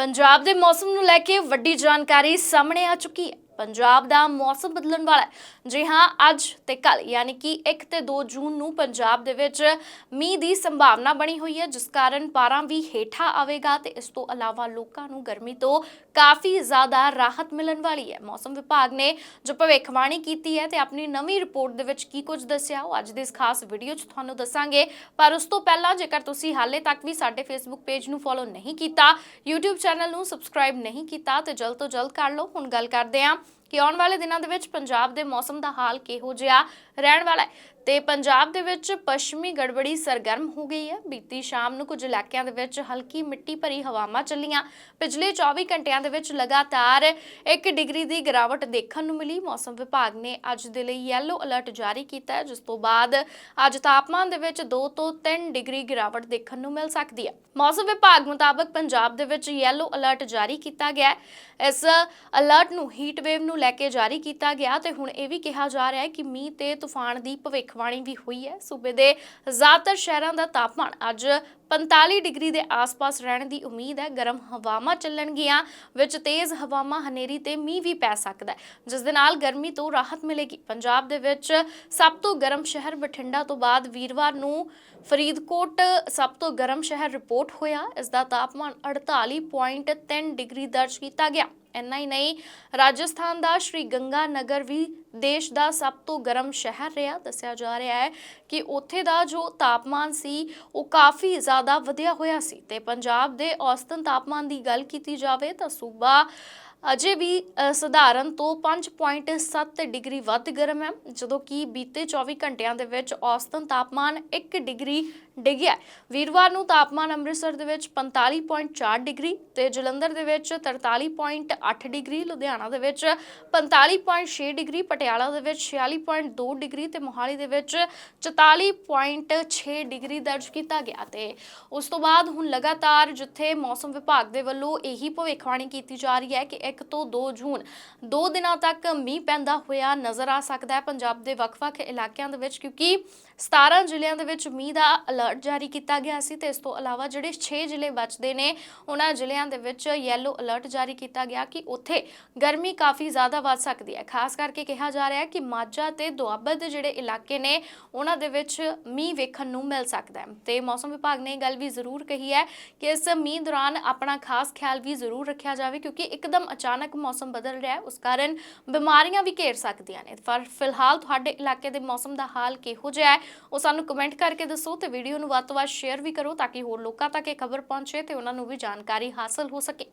ਪੰਜਾਬ ਦੇ ਮੌਸਮ ਨੂੰ ਲੈ ਕੇ ਵੱਡੀ ਜਾਣਕਾਰੀ ਸਾਹਮਣੇ ਆ ਚੁੱਕੀ ਹੈ ਪੰਜਾਬ ਦਾ ਮੌਸਮ ਬਦਲਣ ਵਾਲਾ ਹੈ। ਜੀ ਹਾਂ, ਅੱਜ ਤੇ ਕੱਲ ਯਾਨੀ ਕਿ 1 ਤੇ 2 ਜੂਨ ਨੂੰ ਪੰਜਾਬ ਦੇ ਵਿੱਚ ਮੀਂਹ ਦੀ ਸੰਭਾਵਨਾ ਬਣੀ ਹੋਈ ਹੈ, ਜਿਸ ਕਾਰਨ ਪਾਰਾ ਵੀ ਹੇਠਾਂ ਆਵੇਗਾ ਤੇ ਇਸ ਤੋਂ ਇਲਾਵਾ ਲੋਕਾਂ ਨੂੰ ਗਰਮੀ ਤੋਂ ਕਾਫੀ ਜ਼ਿਆਦਾ ਰਾਹਤ ਮਿਲਣ ਵਾਲੀ ਹੈ। ਮੌਸਮ ਵਿਭਾਗ ਨੇ ਜੋ ਭਵਿੱਖਬਾਣੀ ਕੀਤੀ ਹੈ ਤੇ ਆਪਣੀ ਨਵੀਂ ਰਿਪੋਰਟ ਦੇ ਵਿੱਚ ਕੀ ਕੁਝ ਦੱਸਿਆ, ਉਹ ਅੱਜ ਦੇ ਇਸ ਖਾਸ ਵੀਡੀਓ 'ਚ ਤੁਹਾਨੂੰ ਦੱਸਾਂਗੇ। ਪਰ ਉਸ ਤੋਂ ਪਹਿਲਾਂ, ਜੇਕਰ ਤੁਸੀਂ ਹਾਲੇ ਤੱਕ ਵੀ ਸਾਡੇ ਫੇਸਬੁੱਕ ਪੇਜ ਨੂੰ ਫੋਲੋ ਨਹੀਂ ਕੀਤਾ, YouTube ਚੈਨਲ ਨੂੰ ਸਬਸਕ੍ਰਾਈਬ ਨਹੀਂ ਕੀਤਾ, ਤੇ ਜਲਦ ਤੋਂ ਜਲਦ ਕਰ ਲਓ। ਹੁਣ ਗੱਲ ਕਰਦੇ ਹਾਂ ਕਿ ਆਉਣ ਵਾਲੇ ਦਿਨਾਂ ਦੇ ਵਿੱਚ ਪੰਜਾਬ ਦੇ ਮੌਸਮ ਦਾ ਹਾਲ ਕਿਹੋ ਜਿਹਾ ਰਹਿਣ ਵਾਲਾ ਹੈ। ਤੇ ਪੰਜਾਬ ਦੇ ਵਿੱਚ ਪੱਛਮੀ ਗੜਬੜੀ ਸਰਗਰਮ ਹੋ ਗਈ ਹੈ। ਬੀਤੀ ਸ਼ਾਮ ਨੂੰ ਕੁਝ ਇਲਾਕਿਆਂ ਦੇ ਵਿੱਚ ਹਲਕੀ ਮਿੱਟੀ ਭਰੀ ਹਵਾਵਾਂ ਚੱਲੀਆਂ। ਪਿਛਲੇ 24 ਘੰਟਿਆਂ ਦੇ ਵਿੱਚ ਲਗਾਤਾਰ 1 ਡਿਗਰੀ ਦੀ ਗਿਰਾਵਟ ਦੇਖਣ ਨੂੰ ਮਿਲੀ। ਮੌਸਮ ਵਿਭਾਗ ਨੇ ਅੱਜ ਦੇ ਲਈ ਯੈਲੋ ਅਲਰਟ ਜਾਰੀ ਕੀਤਾ ਹੈ, ਜਿਸ ਤੋਂ ਬਾਅਦ ਅੱਜ ਤਾਪਮਾਨ ਦੇ ਵਿੱਚ 2 ਤੋਂ 3 ਡਿਗਰੀ ਗਿਰਾਵਟ ਦੇਖਣ ਨੂੰ ਮਿਲ ਸਕਦੀ ਹੈ। ਮੌਸਮ ਵਿਭਾਗ ਮੁਤਾਬਕ ਪੰਜਾਬ ਦੇ ਵਿੱਚ ਯੈਲੋ ਅਲਰਟ ਜਾਰੀ ਕੀਤਾ ਗਿਆ ਇਸ ਅਲਰਟ ਨੂੰ ਹੀਟ ਵੇਵ ਨੂੰ ਲੈ ਕੇ ਜਾਰੀ ਕੀਤਾ ਗਿਆ ਤੇ ਹੁਣ ਇਹ ਵੀ ਕਿਹਾ ਜਾ ਰਿਹਾ ਹੈ ਕਿ ਮੀਂਹ ਤੇ ਤੂਫਾਨ ਦੀ ਭਵਿੱਖ ਭਵਿੱਖਬਾਣੀ ਵੀ ਹੋਈ ਹੈ। ਸੂਬੇ ਦੇ ਜ਼ਿਆਦਾਤਰ ਸ਼ਹਿਰਾਂ ਦਾ ਤਾਪਮਾਨ ਅੱਜ 45 ਡਿਗਰੀ ਦੇ ਆਸ-ਪਾਸ ਰਹਿਣ ਦੀ ਉਮੀਦ ਹੈ। ਗਰਮ ਹਵਾਵਾਂ ਚੱਲਣਗੀਆਂ, ਵਿੱਚ ਤੇਜ਼ ਹਵਾਵਾਂ, ਹਨੇਰੀ ਤੇ ਮੀਂਹ ਵੀ ਪੈ ਸਕਦਾ ਹੈ। ਜਿਸ ਦੇ ਨਾਲ ਗਰਮੀ ਤੋਂ ਰਾਹਤ ਮਿਲੇਗੀ। ਪੰਜਾਬ ਦੇ ਵਿੱਚ ਸਭ ਤੋਂ ਗਰਮ ਸ਼ਹਿਰ ਬਠਿੰਡਾ ਤੋਂ ਬਾਅਦ ਵੀਰਵਾਰ ਨੂੰ ਫਰੀਦਕੋਟ ਸਭ ਤੋਂ ਗਰਮ ਸ਼ਹਿਰ ਰਿਪੋਰਟ ਹੋਇਆ। ਇਸ ਦਾ ਤਾਪਮਾਨ 48.3 ਡਿਗਰੀ ਦਰਜ ਕੀਤਾ ਗਿਆ। ਇੰਨਾ ਹੀ ਨਹੀਂ, ਰਾਜਸਥਾਨ ਦਾ ਸ਼੍ਰੀ ਗੰਗਾ ਨਗਰ ਵੀ ਦੇਸ਼ ਦਾ ਸਭ ਤੋਂ ਗਰਮ ਸ਼ਹਿਰ ਰਿਹਾ। ਦੱਸਿਆ ਜਾ ਰਿਹਾ ਹੈ ਕਿ ਉੱਥੇ ਦਾ ਜੋ ਤਾਪਮਾਨ ਸੀ, ਉਹ ਕਾਫੀ ਜ਼ਿਆਦਾ ਵਧਿਆ ਹੋਇਆ ਸੀ। ਤੇ ਪੰਜਾਬ ਦੇ ਔਸਤਨ ਤਾਪਮਾਨ ਦੀ ਗੱਲ ਕੀਤੀ ਜਾਵੇ ਤਾਂ ਸੂਬਾ ਅਜੇ ਵੀ ਸਧਾਰਨ ਤੋਂ 5.7 ਡਿਗਰੀ ਵੱਧ ਗਰਮ ਹੈ, ਜਦੋਂ ਕਿ ਬੀਤੇ 24 ਘੰਟਿਆਂ ਦੇ ਵਿੱਚ ਔਸਤਨ ਤਾਪਮਾਨ 1 ਡਿਗਰੀ ਡਿੱਗਿਆ ਵੀਰਵਾਰ ਨੂੰ ਤਾਪਮਾਨ ਅੰਮ੍ਰਿਤਸਰ ਦੇ ਵਿੱਚ 45.4 ਡਿਗਰੀ ਤੇ ਜਲੰਧਰ ਦੇ ਵਿੱਚ 43.8 ਡਿਗਰੀ, ਲੁਧਿਆਣਾ ਦੇ ਵਿੱਚ 45.6 ਡਿਗਰੀ, ਪਟਿਆਲਾ ਦੇ ਵਿੱਚ 46.2 ਡਿਗਰੀ ਤੇ ਮੋਹਾਲੀ ਦੇ ਵਿੱਚ 44.6 ਡਿਗਰੀ ਦਰਜ ਕੀਤਾ ਗਿਆ ਤੇ ਉਸ ਤੋਂ ਬਾਅਦ ਹੁਣ ਲਗਾਤਾਰ ਜਿੱਥੇ ਮੌਸਮ ਵਿਭਾਗ ਦੇ ਵੱਲੋਂ ਇਹੀ ਭਵਿੱਖਬਾਣੀ ਕੀਤੀ ਜਾ ਰਹੀ ਹੈ ਕਿ 1 ਤੋਂ 2 ਜੂਨ। ਦੋ ਦਿਨਾਂ ਤੱਕ ਮੀਂਹ ਪੈਂਦਾ ਹੋਇਆ ਨਜ਼ਰ ਆ ਸਕਦਾ ਹੈ ਪੰਜਾਬ ਦੇ ਵੱਖ-ਵੱਖ ਇਲਾਕਿਆਂ ਦੇ ਵਿੱਚ, ਕਿਉਂਕਿ 17 ਜ਼ਿਲ੍ਹਿਆਂ ਦੇ ਵਿੱਚ ਮੀਂਹ ਦਾ ਅਲਰਟ ਜਾਰੀ ਕੀਤਾ ਗਿਆ ਸੀ ਤੇ ਇਸ ਤੋਂ ਇਲਾਵਾ ਜਿਹੜੇ 6 ਜ਼ਿਲ੍ਹੇ ਬਚਦੇ ਨੇ, ਉਹਨਾਂ ਜ਼ਿਲ੍ਹਿਆਂ ਦੇ ਵਿੱਚ ਯੈਲੋ ਅਲਰਟ ਜਾਰੀ ਕੀਤਾ ਗਿਆ ਕਿ ਉੱਥੇ ਗਰਮੀ ਕਾਫੀ ਜ਼ਿਆਦਾ ਵੱਧ ਸਕਦੀ ਹੈ। ਖਾਸ ਕਰਕੇ ਕਿਹਾ ਜਾ ਰਿਹਾ ਹੈ ਕਿ ਮਾਝਾ ਤੇ ਦੁਆਬਾ ਦੇ ਜਿਹੜੇ ਇਲਾਕੇ ਨੇ, ਉਹਨਾਂ ਦੇ ਵਿੱਚ ਮੀਂਹ ਵੇਖਣ ਨੂੰ ਮਿਲ ਸਕਦਾ ਹੈ। ਤੇ ਮੌਸਮ ਵਿਭਾਗ ਨੇ ਇਹ ਗੱਲ ਵੀ ਜ਼ਰੂਰ ਕਹੀ ਹੈ ਕਿ ਇਸ ਮੀਂਹ ਦੌਰਾਨ ਆਪਣਾ ਖਾਸ ਖਿਆਲ ਵੀ ਜ਼ਰੂਰ ਰੱਖਿਆ ਜਾਵੇ, ਕਿਉਂਕਿ ਇੱਕਦਮ ਅਚਾਨਕ ਮੌਸਮ ਬਦਲ ਰਿਹਾ ਹੈ, ਉਸ ਕਾਰਨ ਬਿਮਾਰੀਆਂ ਵੀ ਘੇਰ ਸਕਦੀਆਂ ਨੇ। ਪਰ ਫਿਲਹਾਲ ਤੁਹਾਡੇ ਇਲਾਕੇ ਦੇ ਮੌਸਮ ਦਾ ਹਾਲ ਕਿਹੋ ਜਿਹਾ ਹੈ, ਉਹ ਸਾਨੂੰ ਕਮੈਂਟ ਕਰਕੇ ਦੱਸੋ ਤੇ ਵੀਡੀਓ ਨੂੰ ਵੱਧ ਤੋਂ ਵੱਧ ਸ਼ੇਅਰ ਵੀ ਕਰੋ ਤਾਂ ਕਿ ਹੋਰ ਲੋਕਾਂ ਤੱਕ ਇਹ ਖਬਰ ਪਹੁੰਚੇ ਤੇ ਉਹਨਾਂ ਨੂੰ ਵੀ ਜਾਣਕਾਰੀ ਹਾਸਲ ਹੋ ਸਕੇ।